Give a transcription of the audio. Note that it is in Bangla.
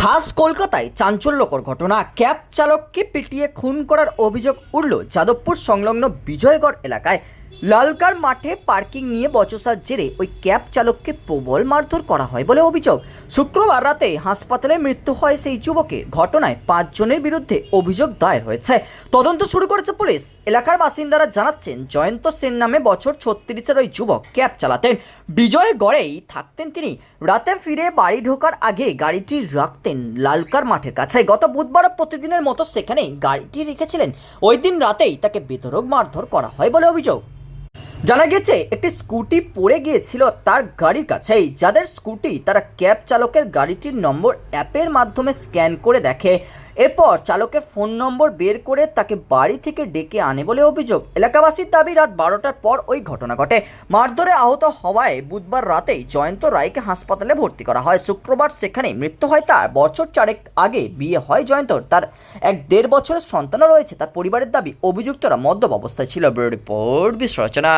খাস কলকাতায় চাঞ্চল্যকর ঘটনা। ক্যাব চালককে পিটিয়ে খুন করার অভিযোগ উঠল যাদবপুর সংলগ্ন বিজয়গড় এলাকায়। লালকার মাঠে পার্কিং নিয়ে বচসার জেরে ওই ক্যাব চালককে প্রবল মারধর করা হয় বলে অভিযোগ। শুক্রবার রাতে হাসপাতালে মৃত্যু হয় সেই যুবকের। ঘটনায় পাঁচজনের বিরুদ্ধে অভিযোগ দায়ের হয়েছে। তদন্ত শুরু করেছে পুলিশ। এলাকার বাসিন্দারা জানাচ্ছেন, জয়ন্ত সেন নামে বছর ছত্রিশের ওই যুবক ক্যাব চালাতেন। বিজয় গড়েই থাকতেন তিনি। রাতে ফিরে বাড়ি ঢোকার আগে গাড়িটি রাখতেন লালকার মাঠের কাছে। গত বুধবার প্রতিদিনের মতো সেখানেই গাড়িটি রেখেছিলেন। ওই দিন রাতেই তাকে বেতরক মারধর করা হয় বলে অভিযোগ। জানা গেছে, একটি স্কুটি পড়ে গিয়েছিল তার গাড়ির কাছেই। যাদের স্কুটি, তারা ক্যাব চালকের গাড়িটির নম্বর অ্যাপের মাধ্যমে স্ক্যান করে দেখে। এরপর চালকের ফোন নম্বর বের করে তাকে বাড়ি থেকে ডেকে আনে বলে অভিযোগ। এলাকাবাসীর দাবি, রাত বারোটার পর ওই ঘটনা ঘটে। মারধরে আহত হওয়ায় বুধবার রাতেই জয়ন্ত রায়কে হাসপাতালে ভর্তি করা হয়। শুক্রবার সেখানে মৃত্যু হয় তার। বছর চারেক আগে বিয়ে হয় জয়ন্তর। তার এক দেড় বছরের সন্তানও রয়েছে। তার পরিবারের দাবি, অভিযুক্তরা মদ্যপ অবস্থায় ছিল। Bureau report বিশ্লেষণা